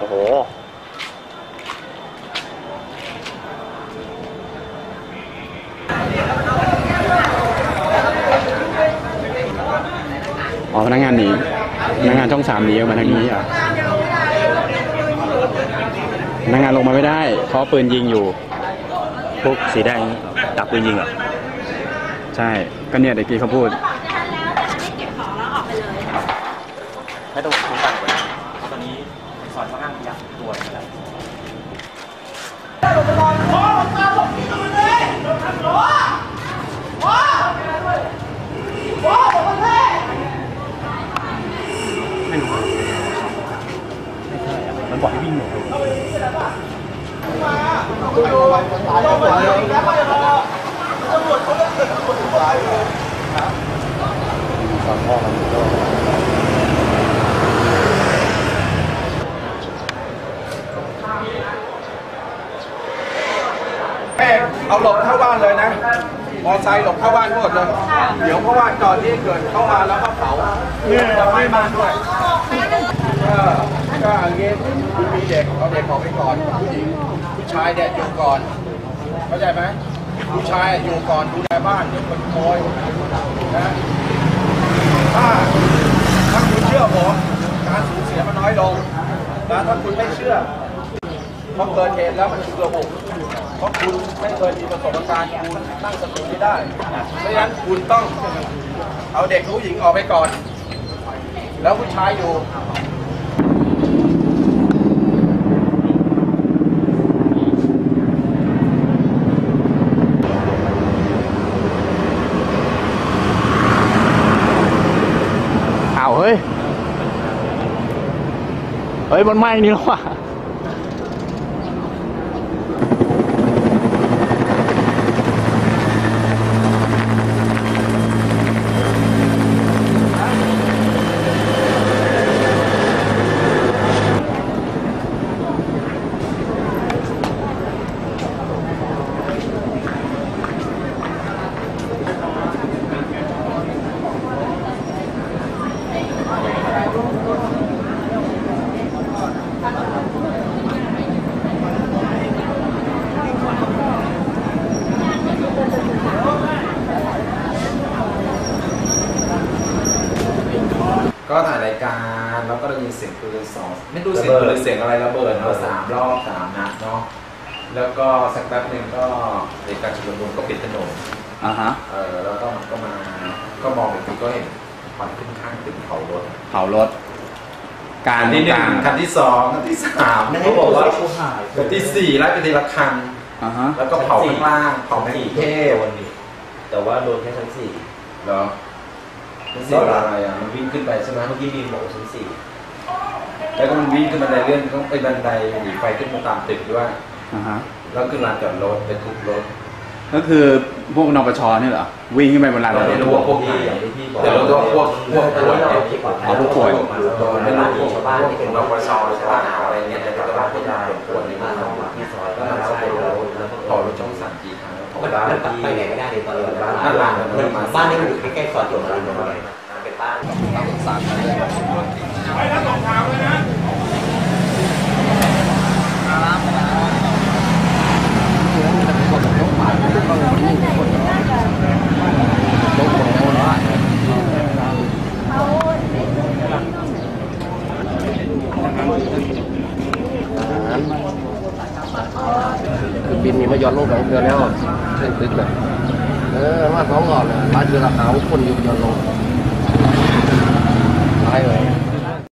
โอ้โห อ๋อพนักงานหนีพนักงานช่องสามหนีออกมาทางนี้อะพนักงานลงมาไม่ได้เพราะปืนยิงอยู่ พวกสีแดงดักปืนยิงเหรอ ใช่ ก็เนี่ยเด็กกี้เขาพูดไม่ต้องคุ้มกันกว่านี้ เอาหลบเข้าบ้านเลยนะ มอไซค์หลบเข้าบ้านหมดเลย เดี๋ยวเพราะว่าก่อนที่เกิดเข้ามาแล้วก็เผาจะไม้บ้าด้วยก็ก็อย่างเงี้คุณมีเด็กเอาเด็กออกไปก่อนผู้หญิง ชายเนี่ยอยู่ก่อนเข้าใจไหมผู้ชายอยู่ก่อนดูแลบ้านเดี๋ยวคนขโมยนะถ้าถ้าคุณเชื่อผมการสูญเสียมันน้อยลงนะถ้าคุณไม่เชื่อพอเกิดเหตุแล้วมันฉุกระหุกเพราะคุณไม่เคยมีประสบการณ์คุณตั้งสติไม่ได้เพราะฉะนั้นคุณต้องเอาเด็กผู้หญิงออกไปก่อน แล้วผู้ชายอยู่ อ้าวเฮ้ย เฮ้ยมันไหม้นี่แล้วว่ะ แล้วก็ได้ยินเสียงปืนสองไม่รู้เสียงปืนหรือเสียงอะไรระเบิดเนาะสามรอบสามนัดเนาะแล้วก็สักแป๊บหนึ่งก็เหตุการณ์ชุลมุนก็ปิดถนนอ่าฮะเออแล้วก็มันก็มาก็มองอีกทีก็เห็นควันขึ้นข้างตึกเผารถเผารถ การคันที่หนึ่กงลางคันที่สองคันที่สามเขาบอกว่าคันที่สี่ไล่ไปทีละคันอ่าฮะแล้วก็เผาข้างล่างเผาในกรุงเทพวันนี้แต่ว่าโดนแค่ชั้นสี่เหรอ มันเสียเวลาอะไรอะมันวิ่งขึ้นไปใช่ไหมเมื่อกี้มีบอกชั้นสี่แล้วก็มันวิ่งขึ้นบันไดเลื่อนต้องไปบันไดหนีไฟขึ้นมาตามตึกด้วยอ่าฮะแล้วขึ้นลานจอดรถไปทุบรถก็คือพวกนปชนี่เหรอวิ่งขึ้นไปบนลานจอดรไม่ถรู้ว่าพวกที่อย่างที่พี่บอกแต่รู้ว่าพวกพวกป่วยเนี่ยอ๋อผู้ป่วยไม่รู้พวกชาวบ้านที่เป็นนปชชาวบ้านอะไรเงี้ยแต่ก็ว่าพวกยาป่วยในบ้านเรา ครั้งมันมันไปไหนไม่ได้เลยตอนนี้บ้านบ้านนี้มันอยู่ใกล้ๆซอยตรงนั้นเลยเป็นบ้านคือบินมี มาย้อนลงสองเดือแล้วเส้นตึกเลยเออมาสองก่อนเลยร้านเดือนละหาว่าคนอยู่ย้อนลงตายเลย